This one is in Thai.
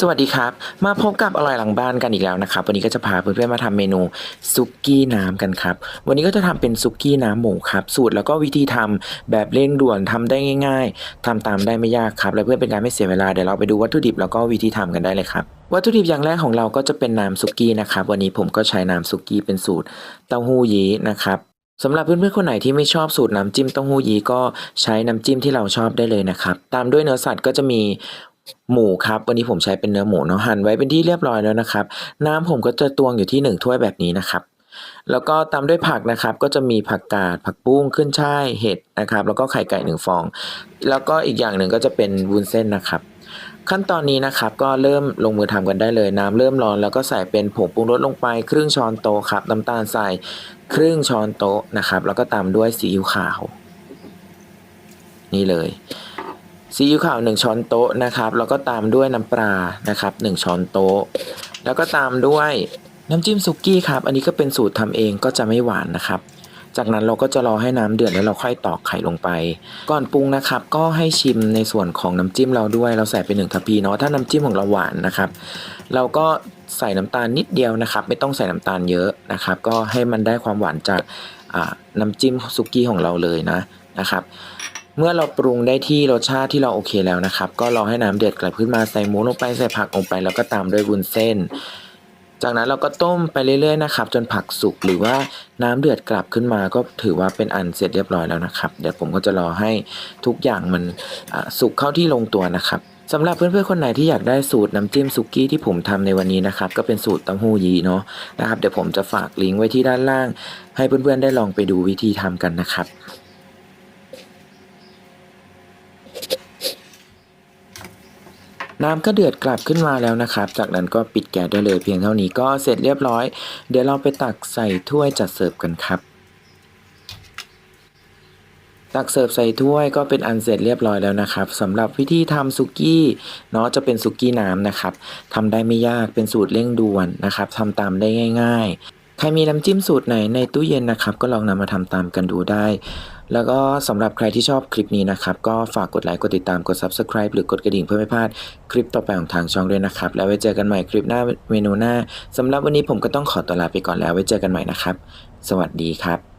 สวัสดีครับ มาพบกับอร่อยหลังบ้านกันอีกแล้วนะครับ วันนี้ก็จะพาเพื่อนๆมาทำเมนูซุกี้น้ำกันครับ วันนี้ก็จะทำเป็นซุกี้น้ำหมูครับ สูตรแล้วก็วิธีทำแบบเร่งด่วนทำได้ง่าย ๆทำตามได้ไม่ยากครับ และเพื่อเป็นการไม่เสียเวลาเดี๋ยวเราไปดูวัตถุดิบแล้วก็วิธีทำกันได้เลยครับ วัตถุดิบอย่างแรกของเราก็จะเป็นน้ำซุกี้นะครับ วันนี้ผมก็ใช้น้ำซุกี้เป็นสูตรเต้าหู้ยี้นะครับสำหรับเพื่อนๆคนไหนที่ไม่ชอบสูตรน้ำจิ้มเต้าหู้ยี้ก็ใช้น้ำจิ้มที่เราชอบได้เลยนะครับ ตามด้วยเนื้อสัตว์ก็จะมี หมูครับ วันนี้ผมใช้เป็นเนื้อหมูเนาะหั่นไว้เป็นที่เรียบร้อยแล้วนะครับ น้ำผมก็จะตวงอยู่ที่หนึ่งถ้วยแบบนี้นะครับ แล้วก็ตามด้วยผักนะครับ ก็จะมีผักกาดผักบุ้งขึ้นช่ายเห็ดนะครับ แล้วก็ไข่ไก่หนึ่งฟอง แล้วก็อีกอย่างหนึ่งก็จะเป็นวุ้นเส้นนะครับ ขั้นตอนนี้นะครับก็เริ่มลงมือทำกันได้เลย น้ำเริ่มร้อนแล้วก็ใส่เป็นผงปรุงรสลงไป ครึ่งช้อนโต๊ะครับน้ำตาลใส่ครึ่งช้อนโต๊ะนะครับ แล้วก็ตามด้วยซีอิ๊วขาว นี่เลย ซีอิ๊วขาว1ช้อนโต๊ะนะครับ แล้วก็ตามด้วยน้ำปลานะครับ1ช้อนโต๊ะ แล้วก็ตามด้วยน้ำจิ้มซุกี้ครับ อันนี้ก็เป็นสูตรทำเองก็จะไม่หวานนะครับ จากนั้นเราก็จะรอให้น้ำเดือดแล้วเราค่อยตอกไข่ลงไป ก่อนปรุงนะครับ ก็ให้ชิมในส่วนของน้ำจิ้มเราด้วย เราใส่ไปหนึ่งทัพพีเนาะ ถ้าน้ำจิ้มของเราหวานนะครับ เราก็ใส่น้ำตาลนิดเดียวนะครับ ไม่ต้องใส่น้ำตาลเยอะนะครับ ก็ให้มันได้ความหวานจากน้ำจิ้มซุกี้ของเราเลยนะนะครับ เมื่อเราปรุงได้ที่รสชาติที่เราโอเคแล้วนะครับ ก็รอให้น้ำเดือดกลับขึ้นมาใส่หมูลงไปใส่ผักลงไป แล้วก็ตามด้วยวุ้นเส้น จากนั้นเราก็ต้มไปเรื่อยๆนะครับ จนผักสุกหรือว่าน้ำเดือดกลับขึ้นมาก็ถือว่าเป็นอันเสร็จเรียบร้อยแล้วนะครับ เดี๋ยวผมก็จะรอให้ทุกอย่างมันสุกเข้าที่ลงตัวนะครับสำหรับเพื่อนๆคนไหนที่อยากได้สูตรน้ำจิ้มซุกี้ที่ผมทำในวันนี้นะครับ ก็เป็นสูตรเต้าหู้ยีเนาะนะครับ เดี๋ยวผมจะฝากลิงก์ไว้ที่ด้านล่าง ให้เพื่อนๆได้ลองไปดูวิธีทำกันนะครับ น้ำก็เดือดกลับขึ้นมาแล้วนะครับ จากนั้นก็ปิดแก๊สได้เลยเพียงเท่านี้ก็เสร็จเรียบร้อย เดี๋ยวเราไปตักใส่ถ้วยจัดเสิร์ฟกันครับ ตักเสิร์ฟใส่ถ้วยก็เป็นอันเสร็จเรียบร้อยแล้วนะครับสำหรับวิธีทำซุกี้เนาะจะเป็นซุกี้น้ำนะครับทำได้ไม่ยากเป็นสูตรเร่งด่วนนะครับทำตามได้ง่าย ๆ ใครมีน้ำจิ้มสูตรไหนในตู้เย็นนะครับ ก็ลองนำมาทำตามกันดูได้ แล้วก็สำหรับใครที่ชอบคลิปนี้นะครับ ก็ฝากกดไลค์กดติดตามกด subscribe หรือกดกระดิ่งเพื่อไม่พลาดคลิปต่อไปของทางช่องด้วยนะครับ แล้วไว้เจอกันใหม่คลิปหน้าเมนูหน้าสำหรับวันนี้ผมก็ต้องขอตัวลาไปก่อนแล้วไว้เจอกันใหม่นะครับ สวัสดีครับ